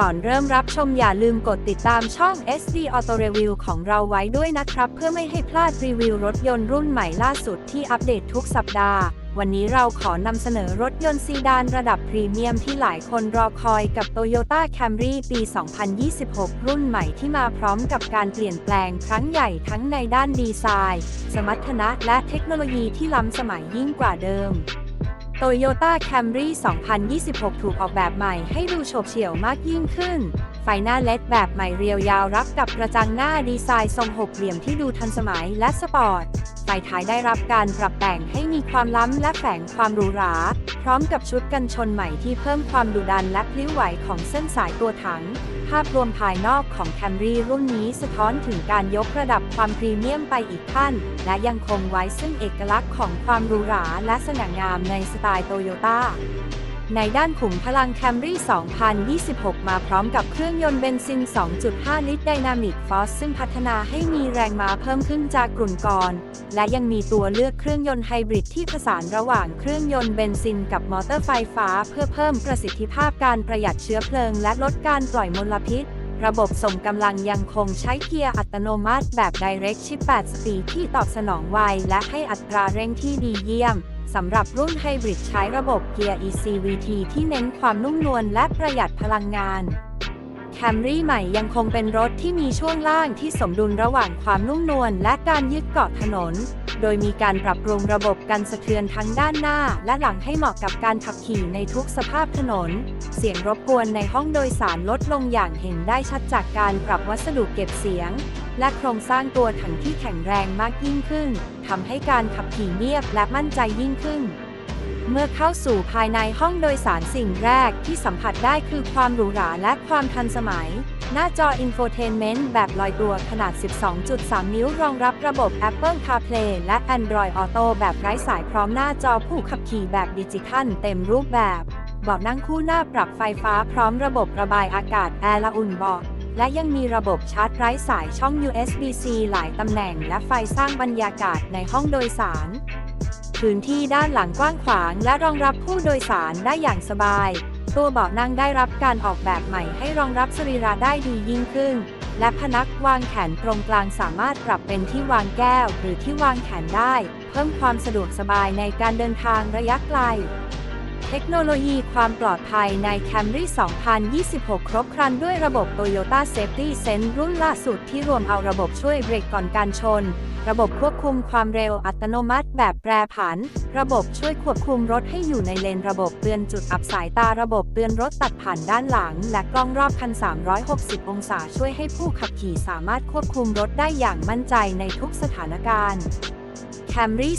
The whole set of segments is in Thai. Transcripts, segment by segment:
ก่อนเริ่มรับชมอย่าลืมกดติดตามช่อง SD Auto Review ของเราไว้ด้วยนะครับ เพื่อไม่ให้พลาดรีวิวรถยนต์รุ่นใหม่ล่าสุดที่อัปเดตทุกสัปดาห์ วันนี้เราขอนำเสนอรถยนต์ซีดานระดับพรีเมียมที่หลายคนรอคอยกับ Toyota Camry ปี 2026 รุ่นใหม่ที่มาพร้อมกับการเปลี่ยนแปลงครั้งใหญ่ทั้งในด้านดีไซน์ สมรรถนะและเทคโนโลยีที่ล้ำสมัยยิ่งกว่าเดิม Toyota Camry 2026 ถูกออกแบบใหม่ให้ดูโฉบเฉี่ยวมากยิ่งขึ้น ไฟหน้าเลดแบบใหม่เรียวยาวรับกับกระจังหน้าดีไซน์ทรงหกเหลี่ยมที่ดูทันสมัยและสปอร์ต ไฟท้ายได้รับการปรับแต่งให้มีความล้ำและแฝงความหรูหรา พร้อมกับชุดกันชนใหม่ที่เพิ่มความดุดันและพลิ้วไหวของเส้นสายตัวถัง ภาพรวมภายนอกของ Camry รุ่นนี้สะท้อนถึงการยกระดับความพรีเมียมไปอีกขั้น และยังคงไว้ซึ่งเอกลักษณ์ของความหรูหราและสง่างามในสไตล์โตโยต้าในด้านขุมพลัง Camry 2026 มาพร้อมกับเครื่องยนต์เบนซิน 2.5 ลิตร Dynamic Force ซึ่งพัฒนาให้มีแรงม้าเพิ่มขึ้นจากกลุ่นก่อน และยังมีตัวเลือกเครื่องยนต์ไฮบริดที่ผสานระหว่างเครื่องยนต์เบนซินกับมอเตอร์ไฟฟ้า เพื่อเพิ่มประสิทธิภาพการประหยัดเชื้อเพลิง และลดการปล่อยมลพิษ ระบบส่งกำลังยังคงใช้เกียร์อัตโนมัติแบบ Direct Shift 8สปีดที่ตอบสนองไวและให้อัตราเร่งที่ดีเยี่ยมสำหรับรุ่นไฮบริดใช้ระบบเกียร์ ECVT ที่เน้นความนุ่มนวลและประหยัดพลังงาน Camry ใหม่ยังคงเป็นรถที่มีช่วงล่างที่สมดุลระหว่างความนุ่มนวลและการยึดเกาะถนน โดยมีการปรับปรุงระบบกันสะเทือนทั้งด้านหน้า และหลังให้เหมาะกับการขับขี่ในทุกสภาพถนน เสียงรบกวนในห้องโดยสารลดลงอย่างเห็นได้ชัดจากการปรับวัสดุเก็บเสียง และโครงสร้างตัวถังที่แข็งแรงมากยิ่งขึ้นทำให้การขับขี่เงียบและมั่นใจยิ่งขึ้น เมื่อเข้าสู่ภายในห้องโดยสารสิ่งแรกที่สัมผัสได้คือความหรูหราและความทันสมัย หน้าจอ Infotainment แบบลอยตัวขนาด 12.3 นิ้วรองรับระบบ Apple CarPlay และ Android Auto แบบไร้สายพร้อมหน้าจอผู้ขับขี่แบบดิจิทัลเต็มรูปแบบเบาะนั่งคู่หน้าปรับไฟฟ้าพร้อมระบบระบายอากาศแอร์ละอุ่นเบาะและยังมีระบบชาร์จไร้สายช่อง USB-C หลายตำแหน่ง และไฟสร้างบรรยากาศในห้องโดยสาร พื้นที่ด้านหลังกว้างขวาง และรองรับผู้โดยสารได้อย่างสบาย ตัวเบาะนั่งได้รับการออกแบบใหม่ให้รองรับสรีระได้ดียิ่งขึ้น และพนักวางแขนตรงกลางสามารถปรับเป็นที่วางแก้ว หรือที่วางแขนได้ เพิ่มความสะดวกสบายในการเดินทางระยะไกล เทคโนโลยีความปลอดภัยใน Camry 2026 ครบครันด้วยระบบ Toyota Safety Sense รุ่นล่าสุดที่รวมเอาระบบช่วยเบรกก่อนการชน ระบบควบคุมความเร็วอัตโนมัติแบบแปรผัน ระบบช่วยควบคุมรถให้อยู่ในเลนระบบเตือนจุดอับสายตาระบบเตือนรถตัดผ่านด้านหลัง และกล้องรอบคัน 360 องศาช่วยให้ผู้ขับขี่สามารถควบคุมรถได้อย่างมั่นใจในทุกสถานการณ์ Camry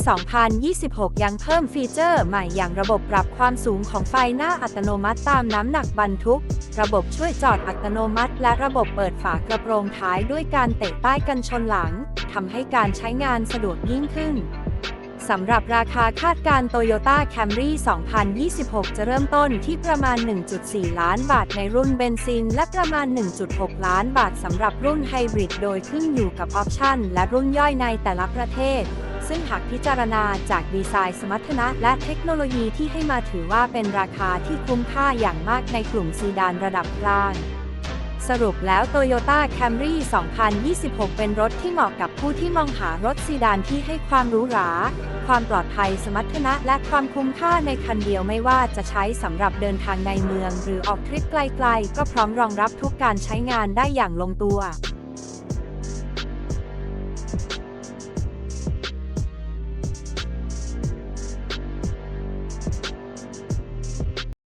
2026 ยังเพิ่มฟีเจอร์ใหม่อย่างระบบปรับความสูงของไฟหน้าอัตโนมัติตามน้ำหนักบรรทุก ระบบช่วยจอดอัตโนมัติ และระบบเปิดฝากระโปรงท้ายด้วยการเตะป้ายกันชนหลังทำให้การใช้งานสะดวกยิ่งขึ้นสำหรับราคาคาดการ Toyota Camry 2026 จะเริ่มต้นที่ประมาณ 1.4 ล้านบาทในรุ่นเบนซิน และประมาณ 1.6 ล้านบาทสำหรับรุ่นไฮบริด โดยขึ้นอยู่กับออปชั่นและรุ่นย่อยในแต่ละประเทศ ซึ่งหากพิจารณาจากดีไซน์สมรรถนะและเทคโนโลยีที่ให้มาถือว่าเป็นราคาที่คุ้มค่าอย่างมากในกลุ่มซีดานระดับกลางสรุปแล้ว Toyota Camry 2026 เป็นรถที่เหมาะกับผู้ที่มองหารถซีดานที่ให้ความหรูหรา ความปลอดภัยสมรรถนะ และความคุ้มค่าในคันเดียวไม่ว่าจะใช้สำหรับเดินทางในเมือง หรือออกทริปไกลๆ ก็พร้อมรองรับทุกการใช้งานได้อย่างลงตัว